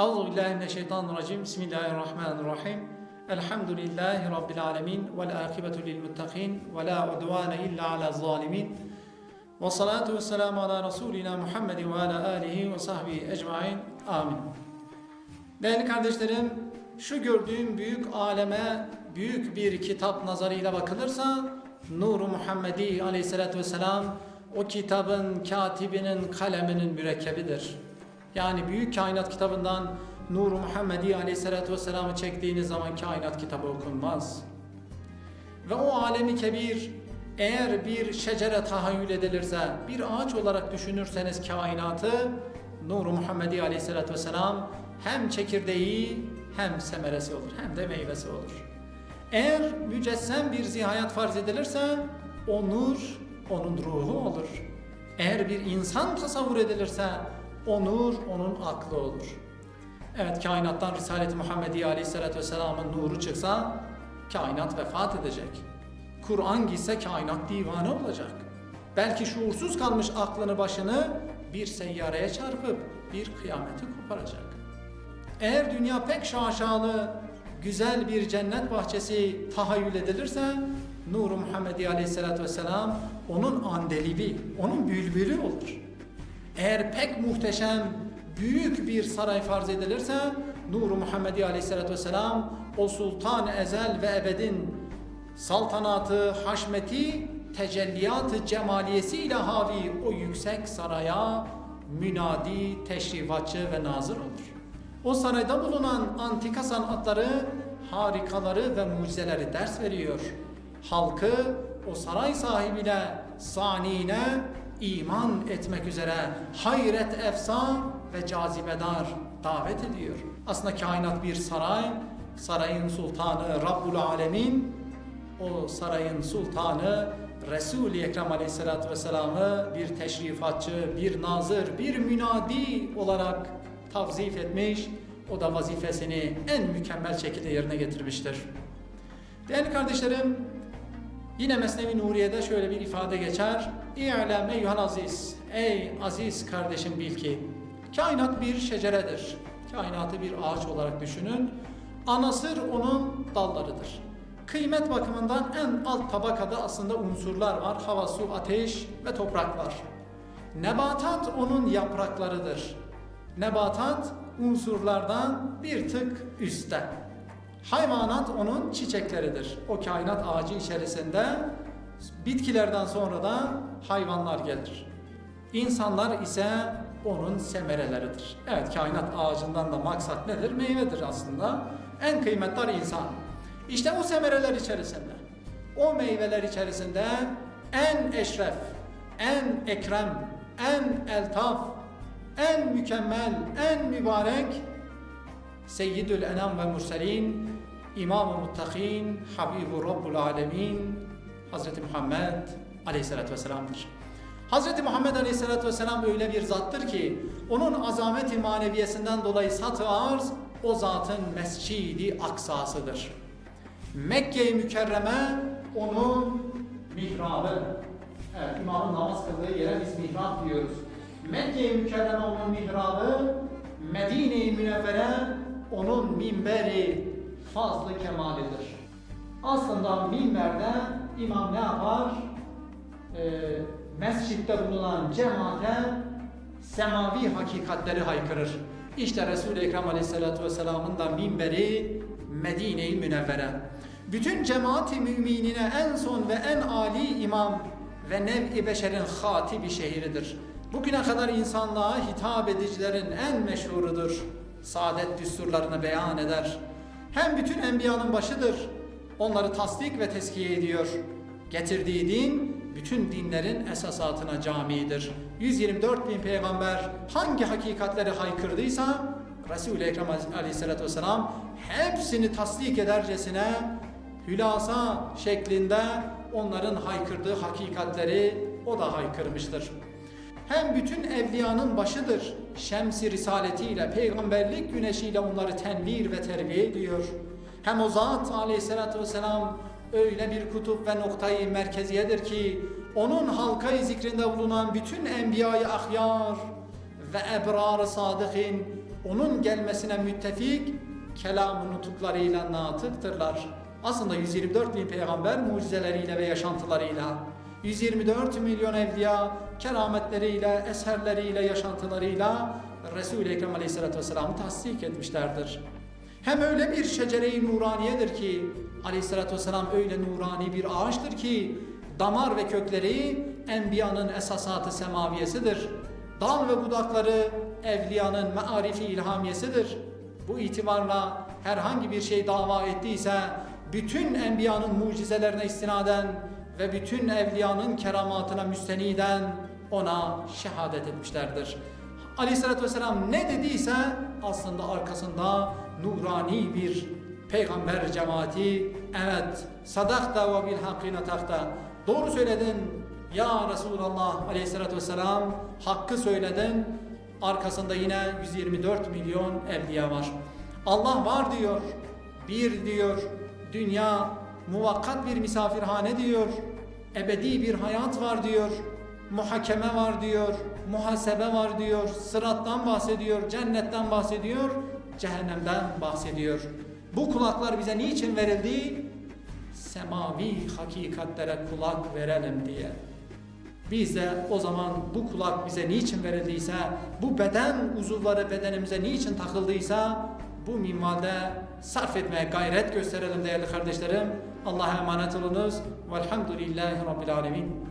Euzu billahi mineşşeytanirracim. Bismillahirrahmanirrahim. Elhamdülillahi rabbil alamin vel akibetu lil muttaqin ve la udvane illa ala zalimin. Ve salatu vesselamu ala Resulina Muhammedin ve ala alihi ve sahbihi ecmain. Amin. Değerli kardeşlerim, şu gördüğüm büyük aleme büyük bir kitap nazarıyla bakılırsa Nur-u Muhammedi aleyhissalatü vesselam o kitabın katibinin kaleminin mürekkebidir. Yani büyük kainat kitabından Nur-u Muhammedi aleyhissalatü vesselam'ı çektiğiniz zaman kainat kitabı okunmaz. Ve o alemi kebir eğer bir şecere tahayyül edilirse, bir ağaç olarak düşünürseniz kainatı, Nur-u Muhammedi Aleyhisselatü Vesselam hem çekirdeği hem semeresi olur, hem de meyvesi olur. Eğer mücessem bir zihayat farz edilirse, o nur onun ruhu olur. Eğer bir insan tasavvur edilirse, o nur onun aklı olur. Evet kainattan Risalet-i Muhammedi Aleyhisselatü Vesselam'ın nuru çıksa, kainat vefat edecek. Kur'an gitse kainat divane olacak. Belki şuursuz kalmış aklını başını bir seyyareye çarpıp bir kıyameti koparacak. Eğer dünya pek şaşalı, güzel bir cennet bahçesi tahayyül edilirse Nur-u Muhammedi Aleyhisselatü Vesselam onun andelibi, onun bülbülü olur. Eğer pek muhteşem, büyük bir saray farz edilirse Nur-u Muhammedi Aleyhisselatü Vesselam o sultan ezel ve ebedin saltanatı, haşmeti, tecelliyatı cemaliyesiyle havi o yüksek saraya münadi, teşrifatçı ve nazır olur. O sarayda bulunan antika sanatları, harikaları ve mucizeleri ders veriyor. Halkı o saray sahibine, sanine iman etmek üzere hayret efsa ve cazibedar davet ediyor. Aslında kainat bir saray, sarayın sultanı Rabbul Alemin o sarayın sultanı Resul-i Ekrem Aleyhisselatü Vesselam'ı bir teşrifatçı, bir nazır, bir münadi olarak tavzif etmiş. O da vazifesini en mükemmel şekilde yerine getirmiştir. Değerli kardeşlerim, yine Mesnevi Nuriye'de şöyle bir ifade geçer. İ'lem eyyuhel aziz, ey aziz kardeşim bil ki, kainat bir şeceredir. Kainatı bir ağaç olarak düşünün. Anasır onun dallarıdır. Kıymet bakımından en alt tabakada aslında unsurlar var. Hava, su, ateş ve toprak var. Nebatat onun yapraklarıdır. Nebatat unsurlardan bir tık üstte. Hayvanat onun çiçekleridir. O kainat ağacı içerisinde bitkilerden sonra da hayvanlar gelir. İnsanlar ise onun semereleridir. Evet kainat ağacından da maksat nedir? Meyvedir aslında. En kıymetli insan. İşte o semereler içerisinde, o meyveler içerisinde en eşref, en ekrem, en eltaf, en mükemmel, en mübarek Seyyidül Enam ve Murselin, İmam-ı Muttakin, Habibu Rabbul Alemin, Hazreti Muhammed Aleyhisselatü Vesselam'dır. Hazreti Muhammed Aleyhisselatü Vesselam öyle bir zattır ki, onun azameti maneviyesinden dolayı satı arz, o zatın mescidi aksasıdır. Mekke-i Mükerreme onun mihrabı. Evet, imamın namaz kıldığı yere biz mihrab diyoruz. Mekke-i Mükerreme onun mihrabı, Medine-i Münevvere onun minberi fazlı kemalidir. Aslında minberde imam ne yapar? Ee, mescitte bulunan cemaate semavi hakikatleri haykırır. İşte Resul-i Ekrem Aleyhisselatü Vesselam'ın da minberi Medine-i Münevvere. Bütün cemaati müminine en son ve en ali imam ve nev-i beşerin hatibi şehridir. Bugüne kadar insanlığa hitap edicilerin en meşhurudur. Saadet düsturlarını beyan eder. Hem bütün enbiyanın başıdır. Onları tasdik ve teskiye ediyor. Getirdiği din bütün dinlerin esasatına camidir. 124 bin peygamber hangi hakikatleri haykırdıysa Resul-i Ekrem aleyhissalatü vesselam hepsini tasdik edercesine hülasa şeklinde onların haykırdığı hakikatleri o da haykırmıştır. Hem bütün evliyanın başıdır. Şems-i risaletiyle, peygamberlik güneşiyle onları tenvir ve terbiye ediyor. Hem o zat aleyhissalatü vesselam öyle bir kutup ve noktayı merkeziyedir ki onun halkayı zikrinde bulunan bütün enbiyayı ahyar ve ebrar-ı sadıkın onun gelmesine müttefik kelam-ı nutuklarıyla natıktırlar. Aslında 124 bin peygamber mucizeleriyle ve yaşantılarıyla, 124 milyon evliya kerametleriyle, eserleriyle, yaşantılarıyla Resul-i Ekrem Aleyhisselatü Vesselam'ı tasdik etmişlerdir. Hem öyle bir şecere-i nuraniyedir ki Aleyhisselatü Vesselam öyle nurani bir ağaçtır ki damar ve kökleri enbiyanın esasatı semaviyesidir. Dal ve budakları evliyanın mearifi ilhamiyesidir. Bu itibarla herhangi bir şey dava ettiyse bütün enbiyanın mucizelerine istinaden ve bütün evliyanın keramatına müsteniden ona şehadet etmişlerdir. Aleyhissalatü vesselam ne dediyse aslında arkasında nurani bir peygamber cemaati evet sadakta ve bil hakkine doğru söyledin ya Resulallah aleyhissalatü vesselam hakkı söyledin arkasında yine 124 milyon evliya var Allah var diyor bir diyor dünya muvakkat bir misafirhane diyor ebedi bir hayat var diyor muhakeme var diyor, muhasebe var diyor, sırattan bahsediyor, cennetten bahsediyor, cehennemden bahsediyor. Bu kulaklar bize niçin verildi? Semavi hakikatlere kulak verelim diye. Biz de o zaman bu kulak bize niçin verildiyse, bu beden uzuvları bedenimize niçin takıldıysa, bu minvalde sarf etmeye gayret gösterelim değerli kardeşlerim. Allah'a emanet olunuz. Velhamdülillahi Rabbil Alemin.